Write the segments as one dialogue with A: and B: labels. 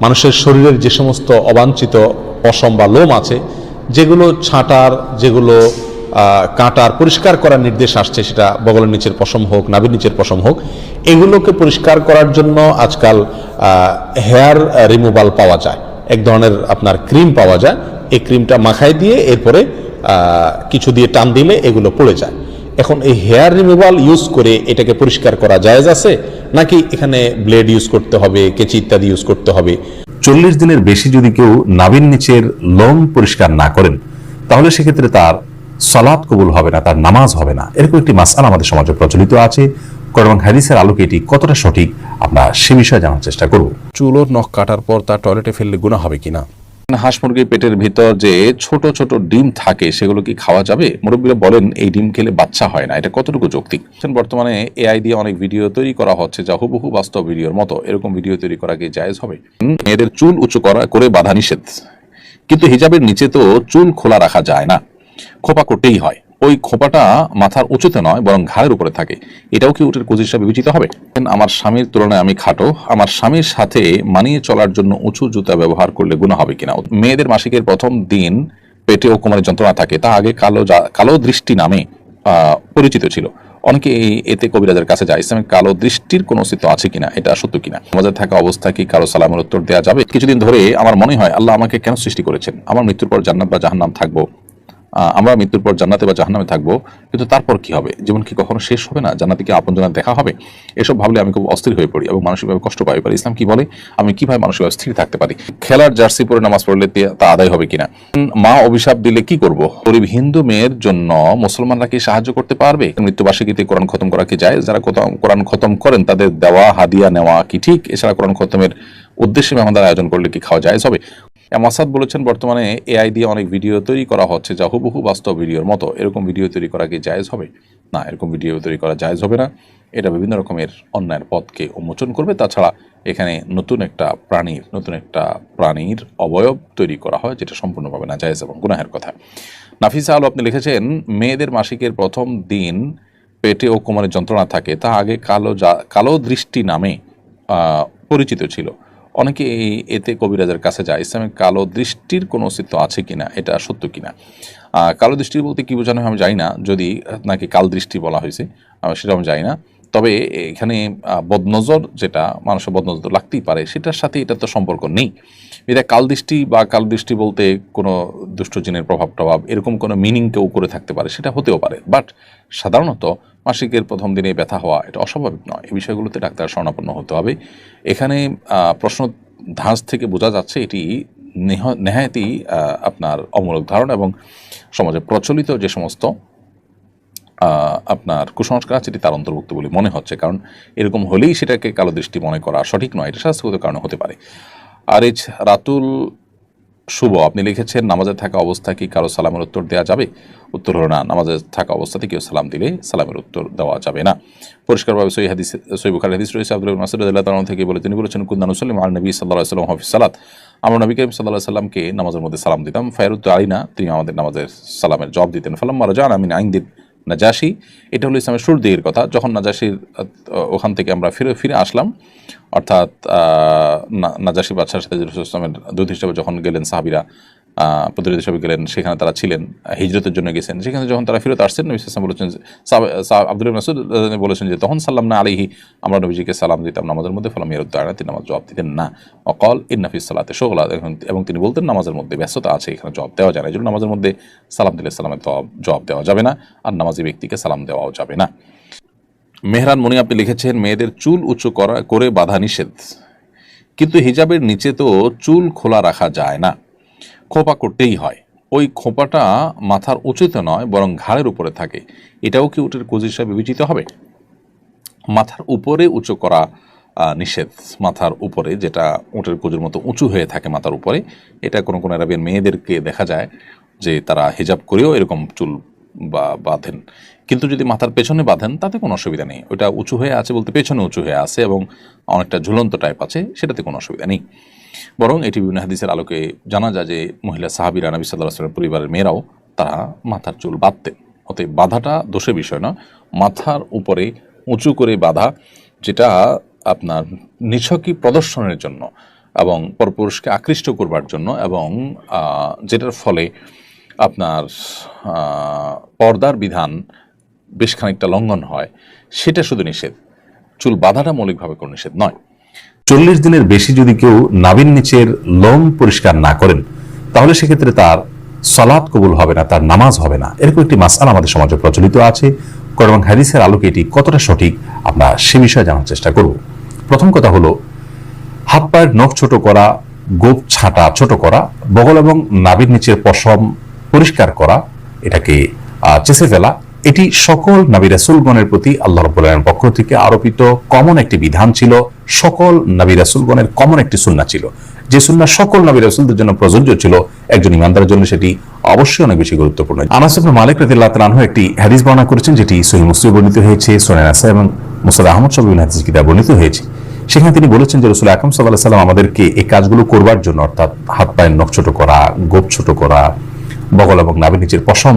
A: মানুষের শরীরের যে সমস্ত অবাঞ্ছিত পশম বা লোম আছে, যেগুলো ছাঁটার, যেগুলো কাঁটার পরিষ্কার করার নির্দেশ আসছে, সেটা বগলের নিচের পশম হোক, নাভির নিচের পশম হোক, এগুলোকে পরিষ্কার করার জন্য আজকাল হেয়ার রিমুভাল পাওয়া যায়। এক ধরনের আপনার ক্রিম পাওয়া যায়। এই ক্রিমটা মাখায় দিয়ে এরপরে কিছু দিয়ে টান দিলে এগুলো পড়ে যায়। এখন এই হেয়ার রিমুভাল ইউজ করে এটাকে পরিষ্কার করা জায়েজ আছে? নাকি এখানে ব্লেড ইউজ করতে হবে কেচি ইত্যাদি ইউজ করতে হবে?
B: চল্লিশ দিনের বেশি যদি কেউ নাভির নিচের লোম পরিষ্কার না করেন তাহলে সেক্ষেত্রে তার সলাৎ কবুল হবে না তার নামাজ হবে না। এরকম একটি মাসাল আমাদের সমাজে প্রচলিত আছে। কোরআন হাদিসের আলোকে এটি কতটা সঠিক আমরা সে বিষয়ে জানার চেষ্টা করব।
C: চুল ও নখ কাটার পর তার টয়লেটে ফেললে গুণা হবে কিনা?
D: হাঁস মুরগির পেটের ভিতর যে ছোট ছোট ডিম থাকে, সেগুলো কি খাওয়া যাবে? মুরব্বীরা বলেন, এই ডিম খেলে বাচ্চা হয় না। এটা কতটুকু যৌক্তিক? বর্তমানে এআই দিয়ে অনেক ভিডিও তৈরি করা হচ্ছে যা হুবহু বাস্তব ভিডিওর মতো। এরকম ভিডিও তৈরি করা কি জায়েজ হবে? মেয়েদের চুল উঁচু করা, করে বাধা নিষেধ। কিন্তু হিজাবের নিচে তো চুল খোলা রাখা যায় না। খোপা করতেই হয়। ওই খোপাটা মাথার উঁচুতে নয়, বরং ঘাড়ের উপরে থাকে। এটাও কি উটের কোজ হিসাবে বিবেচিত হবে? আমার স্বামীর তুলনায় আমি খাটো। আমার স্বামীর সাথে মানিয়ে চলার জন্য উঁচু জুতা ব্যবহার করলে গুণা হবে কিনা? মেয়েদের মাসিকের প্রথম দিন পেটে ও কোমরের যন্ত্রণা থাকে। তা আগে কালো কালো দৃষ্টি নামে পরিচিত ছিল। অনেকে এই এতে কবিরাজের কাছে যায়, ইসলামে কালো দৃষ্টির কোনো অস্তিত্ব আছে কিনা? এটা সত্য কিনা? আমাদের থাকা অবস্থা কি কারও সালামের উত্তর দেওয়া যাবে? কিছুদিন ধরে আমার মনে হয়, আল্লাহ আমাকে কেন সৃষ্টি করেছেন? আমার মৃত্যুর পর জান্নাত বা জাহান্নাম থাকব। আমরা মৃত্যুর পর জান্নাতে বা জাহান্নামে থাকব, কিন্তু তারপর কি হবে? জীবন কি কখনো শেষ হবে না? জান্নাতে কি আপন জান্নাত দেখা হবে? এসব ভাবলে আমি খুব অস্থির হয়ে পড়ি এবং মানসিকভাবে কষ্ট পাই। পারি ইসলাম কি বলে? আমি কীভাবে মানসিকভাবে স্থির থাকতে পারি? খেলার জার্সি পরে নামাজ পড়লে তা আদায় হবে কিনা? মা অভিশাপ দিলে কি করব? গরিব হিন্দু মেয়ের জন্য মুসলমানরা কি সাহায্য করতে পারবে? মৃত্যুবার্ষিকীতে কোরআন খতম করা কি যায় যারা কোরআন খতম করেন, তাদের দেওয়া, হাদিয়া নেওয়া কি ঠিক? এছাড়া কোরআন খতমের উদ্দেশ্যে মেহমানদার আয়োজন করলে কি খাওয়া যায় হবে? মাসাদ বলেছেন, বর্তমানে এআই দিয়ে অনেক ভিডিও তৈরি করা হচ্ছে যা হুবহু বাস্তব ভিডিওর মতো। এরকম ভিডিও তৈরি করা কি জায়জ হবে? না, এরকম ভিডিও তৈরি করা জায়জ হবে না। এটা বিভিন্ন রকমের অন্যায়ের পথকে উন্মোচন করবে। তাছাড়া এখানে নতুন একটা প্রাণীর নতুন একটা প্রাণীর অবয়ব তৈরি করা হয়, যেটা সম্পূর্ণভাবে না জায়জ এবং গুনাহের কথা। নাফিসা আলো আপনি লিখেছেন, মেয়েদের মাসিকের প্রথম দিন পেটে ও কোমরে যন্ত্রণা থাকে। তা আগে কালো কালো দৃষ্টি নামে পরিচিত ছিল। অনেকে এই এতে কবিরাজের কাছে যায় ইসলামে কালো দৃষ্টির কোনো অস্তিত্ব আছে কিনা, এটা সত্য কিনা? কালো দৃষ্টি বলতে কী বোঝানো হয় আমি জানি না, যদি নাকি কাল দৃষ্টি বলা হয়েছে সেটা আমি জানি না। তবে এখানে বদনজর যেটা, মানুষের বদনজর লাগতেই পারে, সেটার সাথে এটা তো সম্পর্ক নেই। এটা কাল দৃষ্টি বা কাল দৃষ্টি বলতে কোনো দুষ্ট জিনের প্রভাব টভাব এরকম কোনো মিনিং কেউ করে থাকতে পারে, সেটা হতেও পারে। বাট সাধারণত মাসিকের প্রথম দিনে ব্যথা হওয়া এটা অস্বাভাবিক নয়। এই বিষয়গুলোতে ডাক্তার শরণাপন্ন হতে হবে। এখানে প্রশ্ন ধাঁচ থেকে বোঝা যাচ্ছে এটি নেহ- নেহায়তই আপনার অমূলক ধারণা এবং সমাজে প্রচলিত যে সমস্ত আপনার কুসংস্কার আছে এটি তার অন্তর্ভুক্ত বলে মনে হচ্ছে। কারণ এরকম হলেই সেটাকে কালো দৃষ্টি মনে করা সঠিক নয়। এটা স্বাস্থ্যগত কারণে হতে পারে। R H Ratul Shuvo. আপনি লিখেছেন, নামাজে থাকা অবস্থা কি কারও সালামের উত্তর দেওয়া যাবে? উত্তর হলো না, নামাজে থাকা অবস্থাতে কেউ সালাম দিলে সালামের উত্তর দেওয়া যাবে না। পরিষ্কারভাবে সই হাদিস সই হাদিস রয়েছে। আব্দুল মাসুদ আল্লাহ তাআলা থেকে বলে, তিনি বলেছেন কুন্দান সাল্লাম আল নবী সাল্লাহ সাল্লাম হাফিজ সালাত। আমরা নবী করিম সাল্লাহ সাল্লামকে নামাজের মধ্যে সালাম দিতাম। ফায়রুত আলিনা, তিনি আমাদের নামাজের সালামের জবাব দিতেন। ফালাম মারা জান আমি আইন দিন নাজাসি, এটা হলো ইসলামের শুরুর কথা। যখন নাজাসির ওখান থেকে আমরা ফিরে ফিরে আসলাম, অর্থাৎ নাজাসি বাদশার সাথে ইসলামের দূত হিসেবে যখন গেলেন সাহাবিরা আহ, প্রতিনিধি হিসেবে গেলেন সেখানে তারা ছিলেন হিজরতের জন্য গেছেন। সেখানে যখন তারা ফিরত আসছেন নবী ইসলাম বলেছেন আব্দুল মাসুদ বলেছেন যে তখন সাল্লাম না আলিহি আমরা নবীজিকে সালাম দিতাম নামাজের মধ্যে ফলাম আয়না তিনি নামাজ জবাব দিতেন না। অকল ইন্নাফিস সালাতে শোগলা। এবং তিনি বলতেন নামাজের মধ্যে ব্যস্ততা আছে এখানে জবাব দেওয়া যায় না। এই জন্য নামাজের মধ্যে সালাম দিলে সালামের জবাব দেওয়া যাবে না আর নামাজি ব্যক্তিকে সালাম দেওয়াও যাবে না। মেহরান মনি আপনি লিখেছেন মেয়েদের চুল উঁচু করা করে বাধা নিষেধ। কিন্তু হিজাবের নিচে তো চুল খোলা রাখা যায় না। খোপা করতেই হয়। ওই খোপাটা মাথার উঁচুতে নয়, বরং ঘাড়ের উপরে থাকে। এটাও কি উটের কোজ হিসাবে বিবেচিত হবে? মাথার উপরে উঁচু করা নিষেধ। মাথার উপরে যেটা উটের কোজের মতো উঁচু হয়ে থাকে মাথার উপরে, এটা কোনো কোনো আরবের মেয়েদেরকে দেখা যায় যে তারা হিজাব করেও এরকম চুল বা বাঁধেন। কিন্তু যদি মাথার পেছনে বাঁধেন, তাতে কোনো অসুবিধা নেই। ওটা উঁচু হয়ে আছে বলতে পেছনে উঁচু হয়ে আছে এবং অনেকটা ঝুলন্ত টাইপ আছে, সেটাতে কোনো অসুবিধা নেই। বরং এটি বিভিন্ন হাদিসের আলোকে জানা যায় যে মহিলা সাহাবিরা, নবী সাল্লাহ পরিবারের মেয়েরাও তারা মাথার চুল বাঁধতেন। অতএব বাধাটা দোষের বিষয় না, মাথার উপরে উঁচু করে বাঁধা, যেটা আপনার নিছকই প্রদর্শনের জন্য এবং পরপুরুষকে আকৃষ্ট করবার জন্য এবং যেটার ফলে আপনার পর্দার বিধান বেশ খানিকটা লঙ্ঘন হয়, সেটা শুধু নিষেধ। চুল বাঁধাটা মৌলিকভাবে কোনো নিষেধ নয়।
B: চল্লিশ দিনের বেশি যদি কেউ নাভির নিচের লোম পরিষ্কার না করেন, তাহলে সেক্ষেত্রে তার সলাৎ কবুল হবে না, তার নামাজ হবে না। এরকম একটি মাসাল আমাদের সমাজে প্রচলিত আছে। করবাং হ্যারিসের আলোকে এটি কতটা সঠিক, আমরা সে বিষয়ে জানার চেষ্টা করব। প্রথম কথা হলো, হাত পায়ের নখ ছোট করা, গোপ ছাঁটা ছোট করা, বগল এবং নাবির নিচের পশম পরিষ্কার করা, এটাকে চেষে ফেলা এটি সকল নাবি রাসুলগণের প্রতি আল্লাহ রব্বুল আলামিনের পক্ষ থেকে আরোপিত কমন একটি বিধান ছিল, সকল নাবি রাসুলগণের কমন একটি সুন্নাহ ছিল। যে সুন্নাহ সকল নাবি রাসুলদের জন্য প্রযোজ্য ছিল, একজন ইমানদারের জন্য সেটি অবশ্যই অনেক বেশি গুরুত্বপূর্ণ। আনাস ইবনে মালিক রাদিয়াল্লাহু তাআলা একটি হাদিস বর্ণনা করেছেন, যেটি সহিহ মুসলিম বর্ণিত হয়েছে, সুনান নাসাই এবং মুসনাদ আহমদ সব বিভিন্ন হাদিস কিতাব বর্ণিত হয়েছে। সেখানে তিনি বলেছেন যে রসুল আকরম সাল্লাহ সাল্লাম আমাদেরকে এই কাজগুলো করবার জন্য, অর্থাৎ হাত পায়ের নখ ছোট করা, গোপ ছোট করা, বগল এবং নাভি নিচের পশম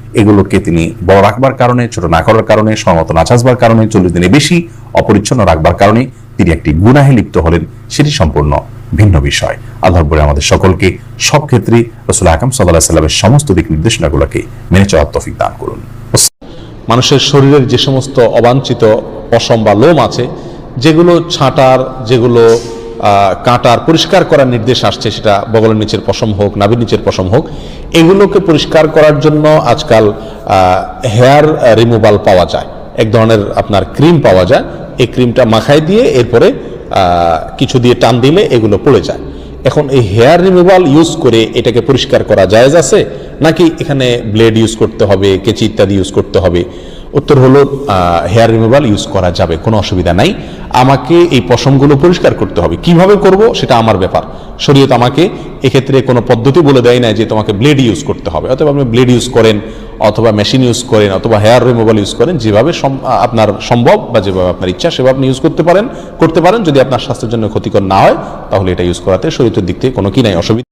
B: এগুলোকে তিনি বড় রাখবার কারণে, ছোট না করার কারণে সমত না কারণে, চল্লিশ দিনে বেশি অপরিচ্ছন্ন রাখবার কারণে তিনি একটি গুনাহে লিপ্ত হলেন, সেটি সম্পূর্ণ ভিন্ন বিষয়। আল্লাহর বলে আমাদের সকলকে সব ক্ষেত্রে রসুল আকাম সাল্লাহ সাল্লামের সমস্ত দিক নির্দেশনাগুলোকে মেনে চলার তফিক দান করুন।
A: মানুষের শরীরের যে সমস্ত অবাঞ্ছিত পশম বা লোম আছে, যেগুলো ছাঁটার, যেগুলো কাটার পরিষ্কার করার নির্দেশ আসছে, সেটা বগলের নিচের পশম হোক, নাভির নিচের পশম হোক, এগুলোকে পরিষ্কার করার জন্য আজকাল হেয়ার রিমুভাল পাওয়া যায়। এক ধরনের আপনার ক্রিম পাওয়া যায়। এই ক্রিমটা মাখায় দিয়ে এরপরে কিছু দিয়ে টান দিলে এগুলো পড়ে যায়। এখন এই হেয়ার রিমুভাল ইউজ করে এটাকে পরিষ্কার করা জায়েজ আছে? নাকি এখানে ব্লেড ইউজ করতে হবে, কেচি ইত্যাদি ইউজ করতে হবে? উত্তর হলো হেয়ার রিমুভাল ইউজ করা যাবে, কোনো অসুবিধা নাই। আমাকে এই পশমগুলো পরিষ্কার করতে হবে। কীভাবে করব সেটা আমার ব্যাপার। শরীয়ত আমাকে এক্ষেত্রে কোনো পদ্ধতি বলে দেয় না যে তোমাকে ব্লেড ইউজ করতে হবে। অথবা আপনি ব্লেড ইউজ করেন, অথবা মেশিন ইউজ করেন, অথবা হেয়ার রিমুভাল ইউজ করেন, যেভাবে আপনার সম্ভব বা যেভাবে আপনার ইচ্ছা, সেভাবে আপনি ইউজ করতে পারেন। করতে পারেন যদি আপনার স্বাস্থ্যের জন্য ক্ষতিকর না হয়, তাহলে এটা ইউজ করাতে শরীরের দিক থেকে কোনো কি নাই, অসুবিধা